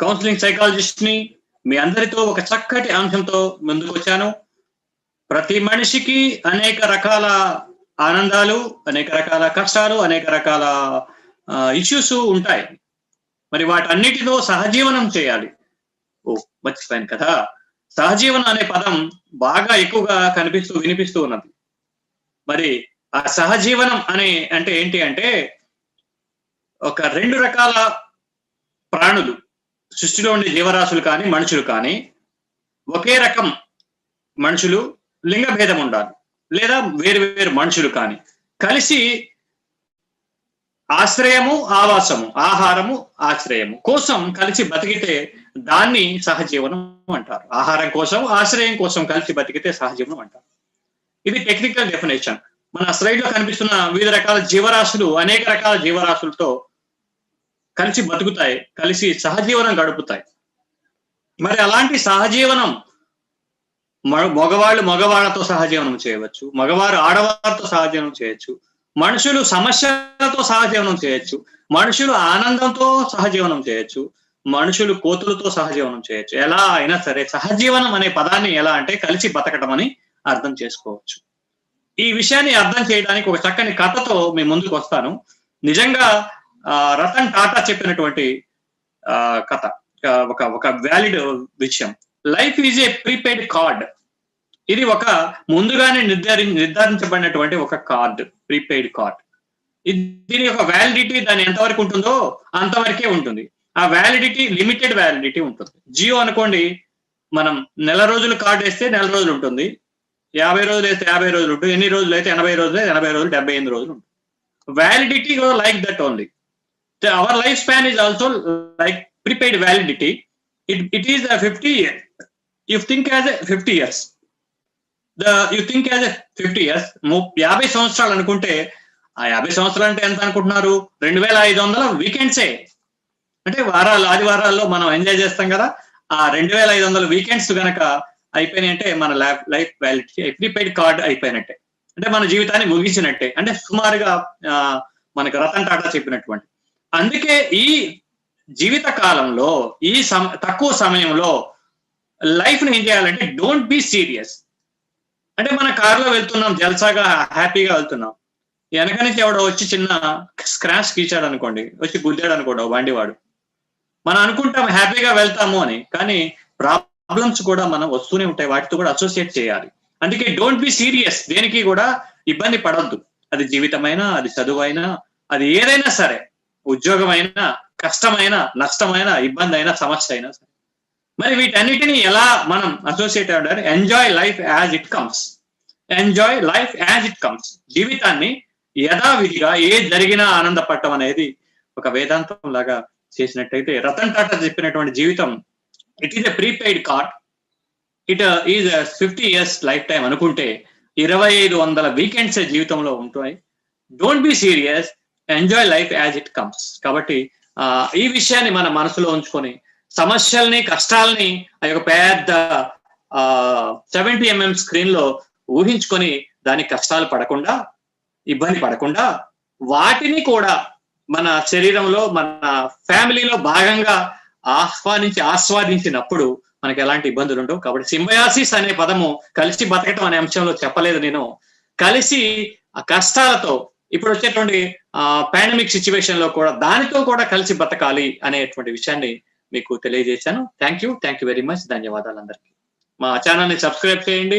Counselling సైకాలజిస్ట్ని మీ అందరితో ఒక చక్కటి అంశంతో ముందుకు వచ్చాను. ప్రతి మనిషికి అనేక రకాల ఆనందాలు అనేక రకాల కష్టాలు అనేక రకాల ఇష్యూస్ ఉంటాయి. మరి వాటన్నిటితో సహజీవనం చేయాలి. ఓ మర్చిపోయాను కదా. సహజీవనం అనే పదం బాగా ఎక్కువగా కనిపిస్తూ వినిపిస్తూ ఉన్నది. మరి ఆ సహజీవనం అనే అంటే ఏంటి అంటే ఒక రెండు రకాల ప్రాణులు. సృష్టిలో ఉండే జీవరాశులు కానీ మనుషులు కానీ ఒకే రకం మనుషులు లింగ భేదం ఉండాలి. లేదా వేరు వేరు మనుషులు కానీ. కలిసి ఆశ్రయము ఆవాసము ఆహారము ఆశ్రయము కోసం కలిసి బతికితే దాన్ని సహజీవనం అంటారు. ఆహారం కోసం ఆశ్రయం కోసం కలిసి బతికితే సహజీవనం అంటారు. ఇది టెక్నికల్ డెఫినేషన్ మన స్లైడ్లో కనిపిస్తున్న వివిధ రకాల జీవరాశులు అనేక రకాల జీవరాశులతో కలిసి బతుకుతాయి కలిసి సహజీవనం గడుపుతాయి. మరి అలాంటి సహజీవనం మగవాళ్ళు మగవాళ్ళతో సహజీవనం చేయవచ్చు మగవారు ఆడవారితో సహజీవనం చేయొచ్చు మనుషులు సమస్యలతో సహజీవనం చేయొచ్చు మనుషులు ఆనందంతో సహజీవనం చేయొచ్చు మనుషులు కోతులతో సహజీవనం చేయొచ్చు. ఎలా అయినా సరే సహజీవనం అనే పదాన్ని ఎలా అంటే కలిసి బతకడం అని అర్థం చేసుకోవచ్చు. ఈ విషయాన్ని అర్థం చేయడానికి ఒక చక్కని కథతో మీ ముందుకు వస్తాను. నిజంగా రతన్ టాటా చెప్పినటువంటి కథ. ఒక ఒక వ్యాలిడ్ విషయం. Life is a prepaid card ఇది ఒక ముందుగానే నిర్ధారి నిర్ధారించబడినటువంటి ఒక కార్డ్ ప్రీపెయిడ్ కార్డ్ దీని యొక్క వ్యాలిడిటీ దాని ఎంతవరకు ఉంటుందో అంతవరకే ఉంటుంది. ఆ వ్యాలిడిటీ లిమిటెడ్ వ్యాలిడిటీ ఉంటుంది. జియో అనుకోండి మనం నెల రోజులు కార్డు వేస్తే నెల రోజులు ఉంటుంది. యాభై రోజులు వేస్తే యాభై రోజులు ఉంటుంది. ఎన్ని రోజులు అయితే ఎనభై రోజులు ఎనభై రోజులు డెబ్బై ఎనిమిది రోజులు ఉంటుంది. Validity like that only our life span is also like prepaid validity it it is fifty year you think as a fifty years the you think as fifty years యాభై సంవత్సరాలు అనుకుంటే ఆ యాభై సంవత్సరాలు అంటే ఎంత అనుకుంటున్నారు? రెండు వేల ఐదు వందల వీకెండ్సే అంటే వారాలు ఆదివారాల్లో మనం ఎంజాయ్ చేస్తాం కదా. ఆ రెండు వేల ఐదు వందల వీకెండ్స్ కనుక అయిపోయినాయి అంటే మన life life validity prepaid card అయిపోయినట్టే. అంటే మన జీవితాన్ని ముగించినట్టే అంటే సుమారుగా మనకు రతన్ టాటా చెప్పినటువంటి అందుకే ఈ జీవిత కాలంలో ఈ సమ తక్కువ సమయంలో లైఫ్ని ఏం చేయాలంటే డోంట్ బి సీరియస్ అంటే మన కారులో వెళ్తున్నాం జల్సాగా హ్యాపీగా వెళ్తున్నాం. వెనక నుంచి ఎవడో వచ్చి చిన్న స్క్రాచ్ గీచాడు అనుకోండి వచ్చి గుద్దాడు అనుకోండి బండివాడు. మనం అనుకుంటాం హ్యాపీగా వెళ్తాము అని కానీ ప్రాబ్లమ్స్ కూడా మనం వస్తూనే ఉంటాయి వాటితో కూడా అసోసియేట్ చేయాలి. అందుకే డోంట్ బి సీరియస్ దేనికి కూడా ఇబ్బంది పడద్దు. అది జీవితమైనా అది చదువైనా అది ఏదైనా సరే. ఉద్యోగమైన కష్టమైన నష్టమైన ఇబ్బంది అయినా సమస్య అయినా సరే. మరి వీటన్నిటిని ఎలా మనం అసోసియేట్ అవ్వడానికి enjoy life as it comes enjoy life as it comes జీవితాన్ని యథావిధిగా ఏ జరిగినా ఆనందపడటం అనేది ఒక వేదాంతం లాగా చేసినట్టయితే రతన్ టాటా చెప్పినటువంటి జీవితం it is a prepaid card it is fifty years life time అనుకుంటే ఇరవై ఐదు వందల వీకెండ్స్ జీవితంలో ఉంటాయి don't be serious enjoy life as it comes కాబట్టి ఈ విషయాన్ని మన మనసులో ఉంచుకొని సమస్యల్ని కష్టాలని ఆ యొక్క పెద్ద సెవెంటీ ఎంఎం స్క్రీన్లో ఊహించుకొని దాని కష్టాలు పడకుండా ఇబ్బంది పడకుండా వాటిని కూడా మన శరీరంలో మన ఫ్యామిలీలో భాగంగా ఆహ్వానించి ఆస్వాదించినప్పుడు మనకి ఎలాంటి ఇబ్బందులు ఉండవు. కాబట్టి సింబయాసిస్ అనే పదము కలిసి బతకటం అనే అంశంలో చెప్పలేదు నేను. కలిసి ఆ కష్టాలతో ఇప్పుడు వచ్చేటువంటి పాండమిక్ సిచ్యువేషన్లో కూడా దానితో కూడా కలిసి బతకాలి అనేటువంటి విషయాన్ని మీకు తెలియజేశాను. Thank you thank you very much ధన్యవాదాలు అందరికీ మా ఛానల్ని సబ్స్క్రైబ్ చేయండి.